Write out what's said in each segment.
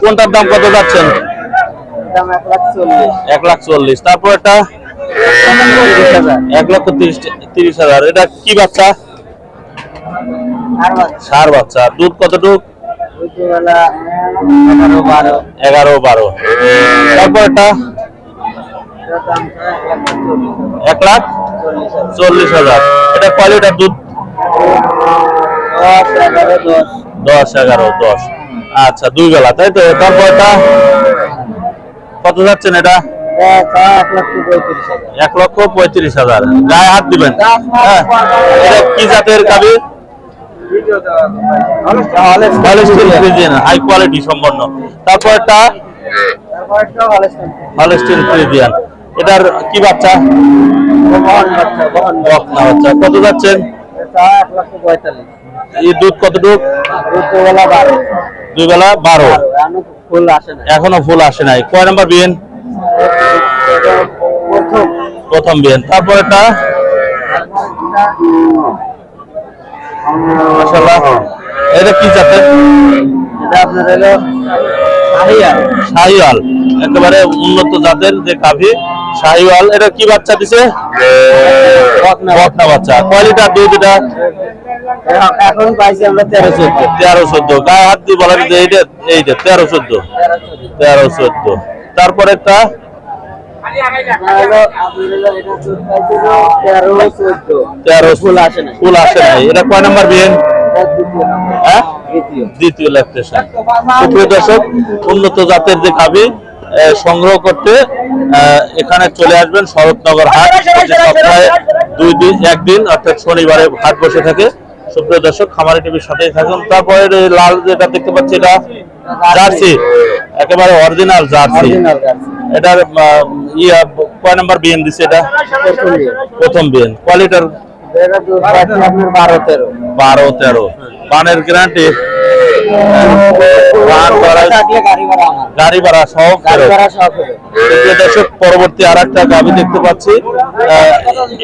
কোনটার দাম কত যাচ্ছেন? এক লাখ চল্লিশ। তারপর এটা এক লক্ষ তিরিশ তিরিশ হাজার। এটা কি বাচ্চা? সার বাচ্চা। দুধ কতটুক? এগারো বারো। তারপর এটা এক লাখ চল্লিশ হাজার। এটা কোয়ালিটার দুধ? দশ এগারো দশ। দশ এগারো দশ। আচ্ছা দুই বেলা তাই তো? তারপর কত যাচ্ছেন এটা? এক লক্ষ পঁয়ত্রিশ হাজার। গায়ে হাত দিবেন? হ্যাঁ। এটা কি জাতের হাই কোয়ালিটি সম্পন্ন। Holstein Friesian. এটার কি বাচ্চা? কত যাচ্ছেন? দুধ কতটুক? দুই বেলা বারো এখনও ফুল আসে নাই। কয় নাম্বার বিয়েন প্রথম। বিয়েন তারপর একটা এটা কি জাতের? এটা শাহিওয়াল। একেবারে উন্নত জাতের যে গাভী শাহিওয়াল। এটা কি বাচ্চা দিছে? বাচ্চা। কোয়ালিটার দুধ এটা? এখন পাইছি আমরা তেরো চোদ্দ। তেরো চোদ্দ। গায়ে হাত দিয়ে বলা যে এইটা এইটা তেরো চোদ্দ। তেরো চোদ্দ। তারপর একটা হলো আপনার হলো এটা দুধ পাইছিল তেরো ফুল আসে না ফুল আসে নাই। এটা কয় নাম্বার বিয়েন দ্বিতীয় নম্বর। হ্যাঁ? দ্বিতীয়। দ্বিতীয় ল্যাকটেশন সুপ্রিয় দর্শক উন্নত জাতের যে গাভী সংগ্রহ করতে এখানে চলে আসবেন শরৎনগর হাট। সপ্তাহে দুই দিন একদিন অর্থাৎ শনিবারে হাট বসে থাকে। সুপ্রিয় দর্শক খামারি টিভির সাথেই থাকুন। তারপরে লাল যেটা দেখতে পাচ্ছি এটা জার্সি। একেবারে অরিজিনাল জার্সি। এটার ইয়া কয় নাম্বার বিএন দিছে এটা? প্রথম বিএন কোয়ালিটার? বারো তেরো। বারো তেরো। পানের গ্যারান্টি গাড়ি ভাড়া সহ দর্শক পরবর্তী আর একটা গাভি দেখতে পাচ্ছি।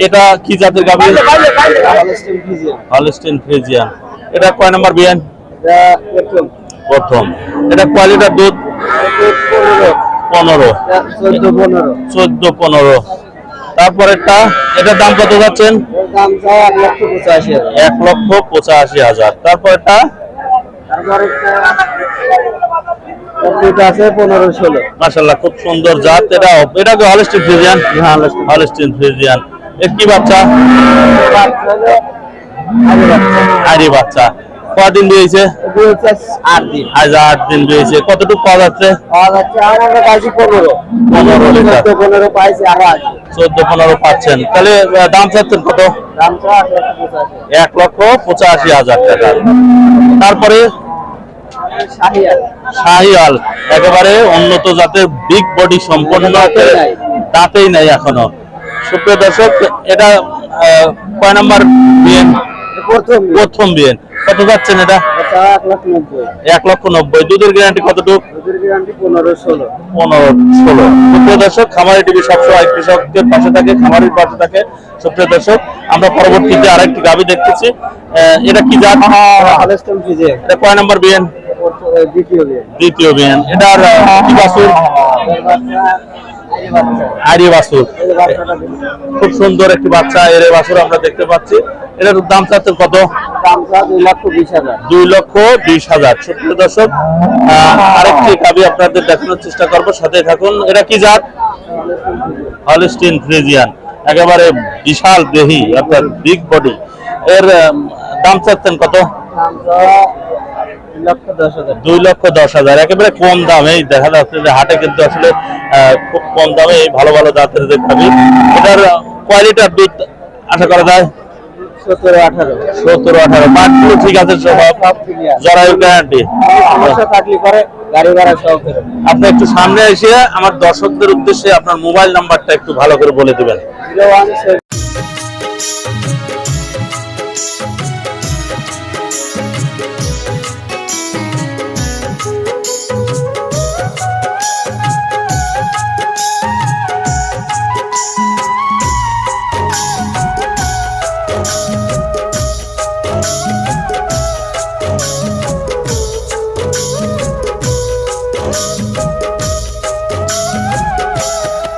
এটা কি জাতের গাভি হলস্টাইন ফ্রিজিয়ান। এটা কয় নাম্বার বিয়ান? প্রথম। এটা কোয়ালিটার দুধ? পনেরো। চোদ্দ পনেরো। তারপরেরটা এটার দাম কত যাচ্ছেন? এক লক্ষ পঁচাশি হাজার। এক আছে পনেরো ষোলো। মাসাল্লাহ খুব সুন্দর জাত। এটা এটা কি হলস্টিন ফ্রিজিয়ান। হলস্টিন ফ্রিজিয়ান এর কি বাচ্চা। আরে বাচ্চা। কদিন দিয়েছে আট দিন আজ আট দিন দিয়েছে কতটুকু পাওয়া যাচ্ছে? পনেরো। লিটার। চোদ্দ পনেরো পাচ্ছেন। তাহলে দাম চাচ্ছেন কত? এক লক্ষ পঁচাশি। হাজার টাকা। তারপরে? শাহিয়াল। একেবারে উন্নত জাতের বিগ বডি সম্পন্ন দাঁতেই নাই। এখনও। সুপ্রিয় দর্শক এটা কয় নাম্বার বিএন? প্রথম প্রথম বিএন। কত যাচ্ছেন এটা? এক লক্ষ নব্বই। দুধের গ্যারান্টি কতটুকু? পনেরো ষোলো। সুপ্রিয় দর্শক খামারি টিভি সবসময় কৃষকদের পাশে থাকে খামারির পাশে থাকে। সুপ্রিয় দর্শক আমরা পরবর্তীতে আরেকটি গাভি দেখতেছি। এটা কি জাত? এটা কয় নাম্বার বিএন? দ্বিতীয় বিএন। এটার কি বাছুর? এর বাচ্চা এই বাচ্চা আরি বাছুর। এই বাচ্চাটা দিন। খুব সুন্দর একটি বাচ্চা এর বাসুর আমরা দেখতে পাচ্ছি। এটার দাম চাচ্ছেন কত? দুই লক্ষ বিশ হাজার। দুই লক্ষ বিশ হাজার। সুপ্রিয় দর্শক আরেকটি গাভি আপনাদের দেখানোর চেষ্টা করব। সাথে থাকুন। এটা কি জাত? Holstein Friesian. একেবারে বিশাল দেহি অর্থাৎ বিগ বডি এর দাম চাচ্ছেন কত? দুই লক্ষ দশ হাজার। একেবারে কম দামেই দেখা যাচ্ছে যে হাটে কিন্তু আসলে খুব কম দামে এই ভালো ভালো জাতের যে খাবি এটার কোয়ালিটার দুধ আশা করা যায়? সতেরো আঠারো। সত্তর আঠারো। পাটগুলো ঠিক আছে সব? জরায়ু গ্যারান্টি সমস্যা থাকলে পরে গাড়ি ভাড়া সহ আপনি একটু সামনে এসে আমার দর্শকদের উদ্দেশ্যে আপনার মোবাইল নাম্বারটা একটু ভালো করে বলে দেবেন। Zero one Oh,